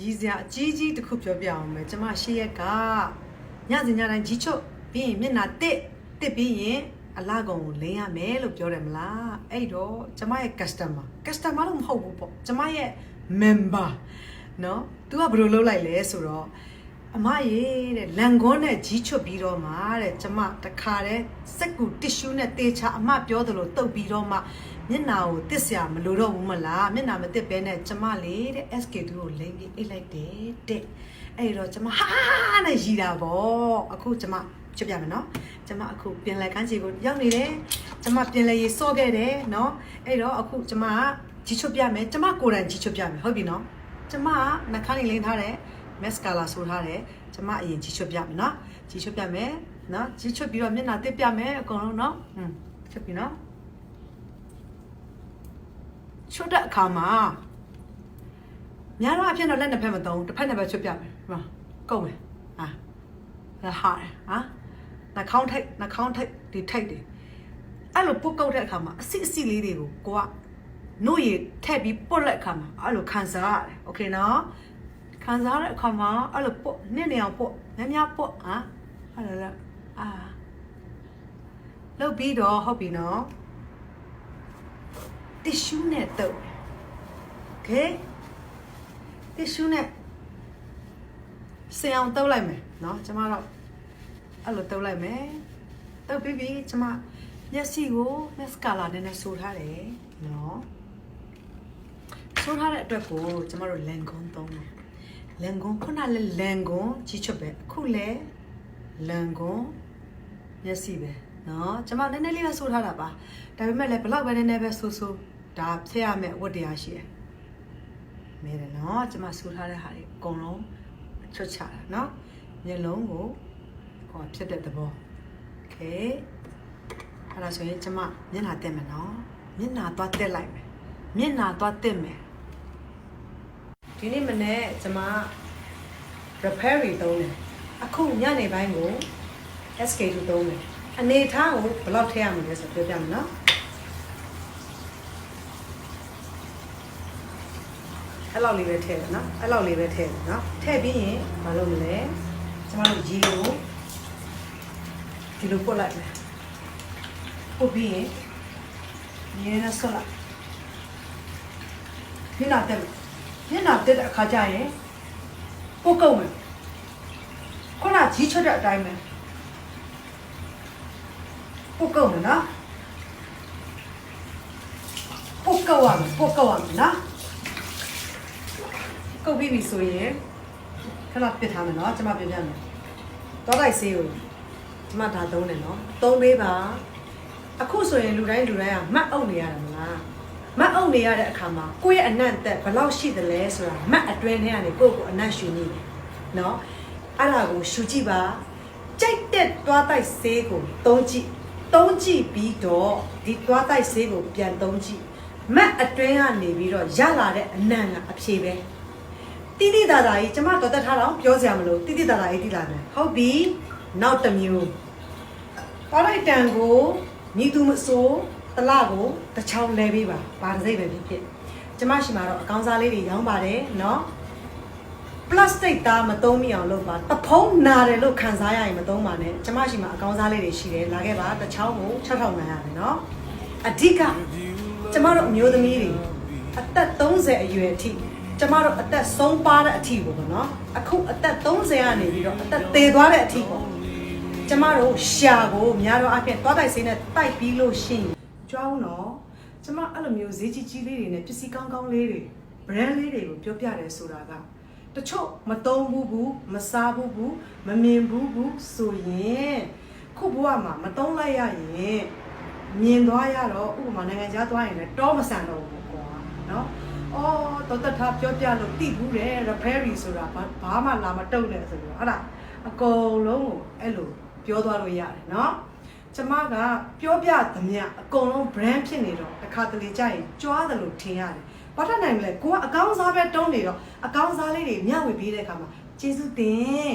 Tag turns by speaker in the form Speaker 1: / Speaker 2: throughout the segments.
Speaker 1: ရည်စရာအကြီးကြီးတစ်ခုပြောပြအောင်မယ်ကျမရှေ့ရက်ကညစဉ်ညတိုင်းကြီးချုပ်ပြီးရင်မျက်နှာတစ်တစ်ပြီးရင်အလားကောင်ကိုလိမ့်ရမယ်လို့ပြောတယ်မလားအဲ့တော့ကျမရဲ့ customer customer လို့မဟုတ်ဘူးပေါ့ကျမရဲ့ member เนาะ तू ကဘယ်လိုလုပ်လိုက်လဲဆိုတော့အမရေတဲ့လန်ကွန်းနဲ့ကြီးချွတ်ပြီးတော့မှတဲ့ကျမတခါတည်းစက်ကူတစ်ရှူးနဲ့တေချာအမပြောသလိုတုပ်ပြီးတော့မှ မျက်နာကိုတစ်စရာမလိုတော့ဘူးမလားမျက်နာမတစ်ပဲနဲ့ကျမလေတဲ့ SK2 ကိုလိမ့်ပြီးအိတ်လိုက်တယ်တဲ့အဲ့တော့ကျမဟာနဲ့ရီတာဗောအခုကျမချွတ်ပြမယ်နော်ကျမအခုပြင်လဲကန်းချီကိုရောက်နေတယ်ကျမပြင်လဲရေစော့ခဲ့တယ်နော်အဲ့တော့အခုကျမကကြီးချွတ်ပြမယ်ကျမကိုယ်တိုင်ကြီးချွတ်ပြမယ်ဟုတ်ပြီနော်ကျမကနှခမ်းလေးလိမ့်ထားတယ်မက်စကာလာဆိုထားတယ်ကျမအရင်ကြီးချွတ်ပြမယ်နော်ကြီးချွတ်ပြမယ်နော်ကြီးချွတ်ပြီးတော့မျက်နှာတစ်ပြမယ်အကုန်လုံးနော်ဟွန်းချွတ်ပြီနော် ချွတ်တဲ့အခါမှာများတော့အဖြစ်တော့လက်နှစ်ဖက်မသုံးတစ်ဖက်နှစ်ဖက်ချွတ်ပြမယ်ဒီမှာကုန်မယ်ဟာဒါဟာဟာနှာခေါင်းထိတ်နှာခေါင်းထိတ်ဒီထိတ်တယ်အဲ့လိုပုတ်ကုတ်တဲ့အခါမှာအစစ်အစစ်လေးတွေကိုကိုက နှုတ်ရထည့်ပြီးပုတ်လိုက်အခါမှာအဲ့လိုခံစားရတယ်โอเคနော်ခံစားရတဲ့အခါမှာအဲ့လိုပုတ်နစ်နေအောင်ပုတ်များများပုတ်ဟာအဲ့လိုလားအာလုပ်ပြီးတော့ဟုတ်ပြီနော် တစ်ရှူးနဲ့တုပ်โอเคတစ်ရှူးနဲ့ဆင်အောင်တုပ်လိုက်မယ်နော်ကျမတော့အဲ့လိုတုပ်လိုက်မယ်တုပ်ပြီးပြီကျမမျက်စိကိုမက်စကာလာနဲ့နဲ့ဆိုထားတယ်နော် ဆိုးထားတဲ့အတွက်ကိုကျမတို့လန်ကွန်သုံးတယ်လန်ကွန်ခုနကလည်းလန်ကွန်ကြီးချွတ်ပဲအခုလည်းလန်ကွန်မျက်စိပဲเนาะကျမနည်းနည်းလေးပဲဆိုးထားတာပါဒါပေမဲ့လည်းဘလောက်ပဲနည်းနည်းပဲဆိုးဆိုး ဒါဖြစ်ရမယ့်ဝတ်တရားရှိတယ်မဲတယ်เนาะကျမဆိုးထားတဲ့ဟာတွေအကုန်လုံးချွတ်ချတာเนาะမျက်လုံးကိုဟောဖြစ်တဲ့သဘောโอเคအဲ့ဒါဆိုရင်ကျမမျက်နှာတက်မယ်เนาะမျက်နှာသွားတက်လိုက်မယ်မျက်နှာသွားတက်မယ် ဒီနေ့မနေ့ကျမ repair တွေသုံးတယ်အခုညနေပိုင်းကို SK2 သုံးတယ်အနေထားကိုဘယ်လောက်ထည့်ရမလဲဆိုပြောပြမယ်နော် အဲ့လောက်လေးပဲထည့်တယ်နော်အဲ့လောက်လေးပဲထည့်တယ်နော်ထည့်ပြီးရင်မလုပ်မလဲကျမတို့ရေကိုဒီလိုပုတ်လိုက်မယ်ပုတ်ပြီးရင်ရေနဲ့ဆွတ်လိုက်ဒီနာတက်မယ်မျက်နှာတက်တဲ့အခါကျရင်ပုတ်ကုတ်မယ်ခုနကြီးချွတ်တဲ့အတိုင်းပဲပုတ်ကုတ်မယ်နော်ပုတ်ကုတ်ရမယ်ပုတ်ကုတ်ရမယ်နော် ကုတ်ပြီးပြီဆိုရင်ခဏပြစ်ထားမယ်နော်ကျွန်မပြပြမယ်တော့တိုက်ဆေးကိုကျွန်မဒါသုံးတယ်နော်သုံးပေးပါအခုဆိုရင်လူတိုင်းလူတိုင်းကမှတ်အုပ်နေရတယ်မလားမတ်အုပ်နေရတဲ့အခါမှာကိုယ့်ရဲ့အနံ့သက်ဘယ်လောက်ရှိသလဲဆိုတာမတ်အတွင်းထဲကနေကိုယ့်ကိုယ်အနံ့ရှူနေတယ်နော်အဲ့ဒါကိုရှူကြည့်ပါကြိုက်တဲ့သွားတိုက်ဆေးကိုသုံးကြည့်သုံးကြည့်ပြီးတော့ဒီသွားတိုက်ဆေးကိုပြန်သုံးကြည့်မတ်အတွင်းကနေပြီးတော့ရလာတဲ့အနံ့ကအဖြေပဲ တိတိတာတာကြီးကျမတော်တက်ထားတော့ပြောစရာမလိုတိတိတာတာကြီးတိလာတယ်ဟုတ်ပြီနောက်တစ်မျိုးသွားတိုက်တန်ကိုညီသူမဆိုး တလကိုတစ်ချောင်းလဲပေးပါဘာတစ်စိတ်ပဲဖြစ်ဖြစ်ကျမရှိမှာတော့အကောင်းစားလေးတွေရောင်းပါတယ်เนาะပလတ်စတစ်သားမသုံးမိအောင်လုပ်ပါတဖုံးနာတယ်လို့ခံစားရရင်မသုံးပါနဲ့ကျမရှိမှာအကောင်းစားလေးတွေရှိတယ်လာခဲ့ပါတစ်ချောင်းကို6000နိုင်ရတယ်เนาะအဓိကကျမတို့အမျိုးသမီးတွေအသက်30အရွယ်အထိ ကျမတို့အသက်ဆုံးပါတဲ့အထိပေါ့နော်အခုအသက်30ကနေပြီးတော့အသက်သေသွားတဲ့အထိပေါ့ကျမတို့ရှာကိုများတော့အပြင်သွားတိုက်စင်းနဲ့တိုက်ပြီးလို့ရှိရင်ကြွားဦးနော်ကျမအဲ့လိုမျိုးဈေးကြီးကြီးလေးတွေနဲ့ပစ္စည်းကောင်းကောင်းလေးတွေ brand လေးတွေကိုပြောပြတယ်ဆိုတာကတချို့မသုံးဘူးဘူးမစားဘူးဘူးမမြင်ဘူးဘူးဆိုရင်ခုဘဝမှာမသုံးလိုက်ရရင်မြင်သွားရတော့ဥပမာနိုင်ငံခြားသွားရင်လည်းတောမဆန်တော့ဘူး အော်တော်တထားပြောပြလို့တိဘူးတယ် repair ဆိုတာဘာဘာမှလာမတုံနဲ့ဆိုတော့အဲ့ဒါအကုန်လုံးကိုအဲ့လိုပြောသွားလို့ရတယ်နော်ကျမကပြောပြသမျှအကုန်လုံး brand ဖြစ်နေတော့တစ်ခါတလေကြာရင်ကြွားတယ်လို့ထင်ရတယ်ဘာထက်နိုင်မလဲကိုကအကောင်းစားပဲတုံးနေတော့အကောင်းစားလေးတွေမျှဝေပေးတဲ့အခါမှာကျေးဇူးတင်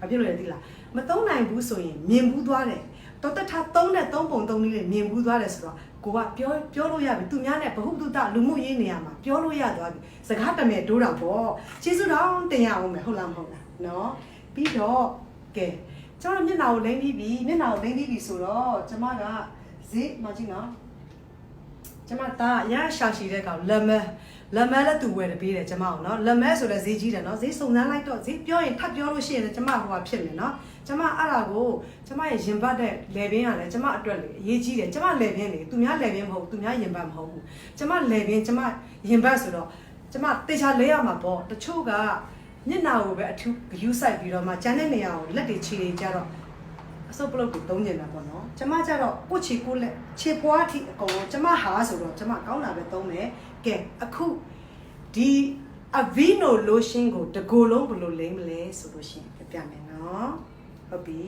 Speaker 1: ဘာဖြစ်လို့လဲသိလားမသုံးနိုင်ဘူးဆိုရင်မြင်ဘူးသွားတယ်တော်တထားသုံးတဲ့သုံးပုံသုံးနည်းလေးမြင်ဘူးသွားတယ်ဆိုတော့ ကိုကပြောပြောလို့ရပြီသူများနဲ့ဘ ഹു တုတလူမှုရေးနေရာမှာပြောလို့ရသွားပြီစကားတမဲတိုးတာပေါ့ကျေးဇူးတော်တင်ရအောင်မယ်ဟုတ်လားမဟုတ်လားနော်ပြီးတော့ကဲကျွန်တော်မျက်နှာကိုလိမ့်ပြီးပြီမျက်နှာကိုလိမ့်ပြီးပြီဆိုတော့ကျမကဈေးမကြည့်နော် ကျမသားရရှာရှိတဲ့ကောင်လက်မဲလက်မဲလည်းသူဝယ်တယ်ပေးတယ်ကျမအောင်နော်လက်မဲဆိုလည်းဈေးကြီးတယ်နော်ဈေးစုံစမ်းလိုက်တော့ဈေးပြောရင်ထပ်ပြောလို့ရှိရင်လည်းကျမဟိုဟာဖြစ်မယ်နော်ကျမအဲ့ဒါကိုကျမရဲ့ရင်ဘတ်တဲ့လေဘင်းကလည်းကျမအတွက်လေအရေးကြီးတယ်ကျမလေဘင်းလေသူများလေဘင်းမဟုတ်ဘူးသူများရင်ဘတ်မဟုတ်ဘူးကျမလေဘင်းကျမရင်ဘတ်ဆိုတော့ကျမတေချာလဲရမှာပေါ့တချို့ကမျက်နှာကိုပဲအထူးဂယူးဆိုင်ပြီးတော့မှကျန်တဲ့နေရာကိုလက်တွေခြေတွေကြတော့ အစုပ်ပလုတ်ကိုသုံးနေတာပေါ့နော်ကျမကြတော့ကိုချီကိုလက်ခြေပွားအထိအကုန်လုံးကျမဟာဆိုတော့ကျမကောင်းတာပဲသုံးမယ်ကဲအခုဒီအဗီနိုလိုရှင်ကိုတကိုယ်လုံးဘယ်လိုလိမ့်မလဲဆိုလို့ရှိရင်ပြပြမယ်နော်ဟုတ်ပြီ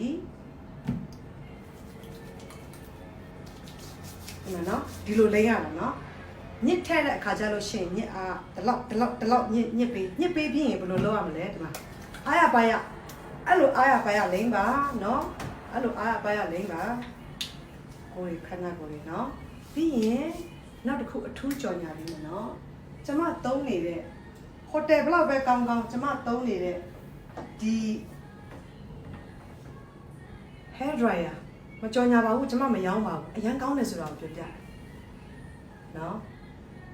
Speaker 1: ဒီမှာနော်ဒီလိုလိမ့်ရတာနော်ညစ်ထဲတဲ့အခါကျလို့ရှိရင်ညစ်အားဒီလောက်ဒီလောက်ဒီလောက်ညစ်ညစ်ပေးညစ်ပေးပြီးရင်ဘယ်လိုလုပ်ရမလဲဒီမှာအားရပါရအဲ့လိုအားရပါရလိမ့်ပါနော် အဲ့လိုအားရပါရလိမ့်ပါကိုယ်ခဏကိုယ်နော်ပြီးရင်နောက်တစ်ခုအထူးကြော်ညာလေးမယ်နော်ကျမသုံးနေတဲ့ဟိုတယ်ဘလောက်ပဲကောင်းကောင်းကျမသုံးနေတဲ့ဒီ hair dryer မကြော်ညာပါဘူးကျမမရောင်းပါဘူးအရန်ကောင်းတယ်ဆိုတော့ပြောပြတယ်နော်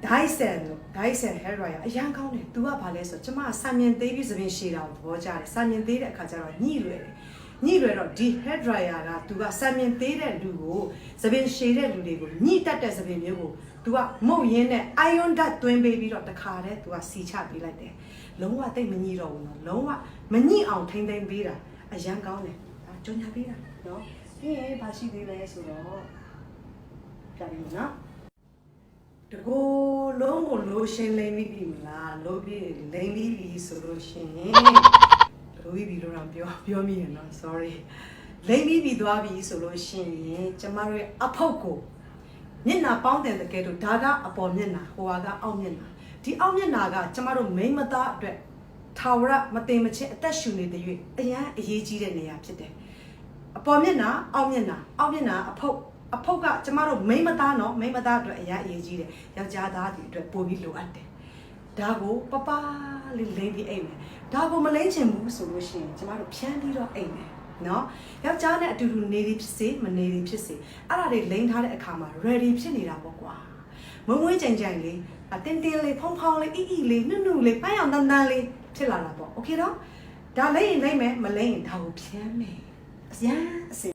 Speaker 1: Dyson လို့ Dyson hair dryer အရန်ကောင်းတယ်။ तू ကဘာလဲဆိုတော့ကျမကစာမြင်သေးပြီးသပင်ရှည်တာကိုသဘောကျတယ်။စာမြင်သေးတဲ့အခါကျတော့ညှိလွယ်တယ်။ ညှိလွယ်တော့ဒီ hair dryer က तू ကစာမြင်သေးတဲ့လူကိုသပင်ရှည်တဲ့လူတွေကိုညှိတတ်တဲ့သပင်မျိုးကို तू ကမုတ်ရင်းနဲ့ iron dot သွင်းပေးပြီးတော့တခါတည်း तू ကစီချပေးလိုက်တယ်။လုံးဝတိတ်မညှိတော့ဘူးနော်။လုံးဝမညှိအောင်ထိမ့်သိမ့်ပေးတာအရန်ကောင်းတယ်။ဒါကြော်ညာပေးတာနော်။ပြီးရင်ဘာရှိသေးလဲဆိုတော့ကြာပြီနော်။ တကိုယ်လုံးကိုလိုရှင်းလိမ့်ပြီမလားလိုပြီးလိမ့်ပြီးပြီဆိုလို့ရှရင် လိုပြီးပြီလို့တော့ပြောပြောမိရနော် sorry လိမ့်ပြီးပြီသွားပြီဆိုလို့ရှရင်ကျမတို့ရဲ့အဖုတ်ကိုမျက်နှာပေါင်းတယ်တကယ်လို့ဒါကအပေါ်မျက်နှာဟိုဟာကအောက်မျက်နှာဒီအောက်မျက်နှာကကျမတို့မိန်းမသားအတွက်ထာဝရမတင်မချင်းအသက်ရှူနေတဲ့၍အရန်အရေးကြီးတဲ့နေရာဖြစ်တယ်အပေါ်မျက်နှာအောက်မျက်နှာအောက်မျက်နှာအဖုတ်အဖုတ်ကကျမတို့မိန်းမသားနော်မိန်းမသားအတွက်အရာအရေးကြီးတယ်ယောက်ျားသားတွေအတွက်ပိုပြီးလိုအပ်တယ် ဒါကိုပပလေးလိမ့်ပြီးအိမ်မယ်ဒါကိုမလိမ့်ချင်ဘူးဆိုလို့ရှိရင်ကျမတို့ဖြန်းပြီးတော့အိမ်မယ်နော်ယောက်ျားနဲ့အတူတူနေသည်ဖြစ်စေမနေသည်ဖြစ်စေအဲ့ဒါတွေလိမ့်ထားတဲ့အခါမှာ ready ဖြစ်နေတာပေါ့ကွာမဝင်းကြိမ်ကြိမ်လေးအတင်းတင်းလေးဖုံဖုံလေးအီအီလေးနုနုလေးပန်းအောင်တန်းတန်းလေးဖြစ်လာတာပေါ့โอเคတော့ဒါလိမ့်ရင်လိမ့်မယ်မလိမ့်ရင်ဒါကိုဖြန်းမယ် အစရန်အစင်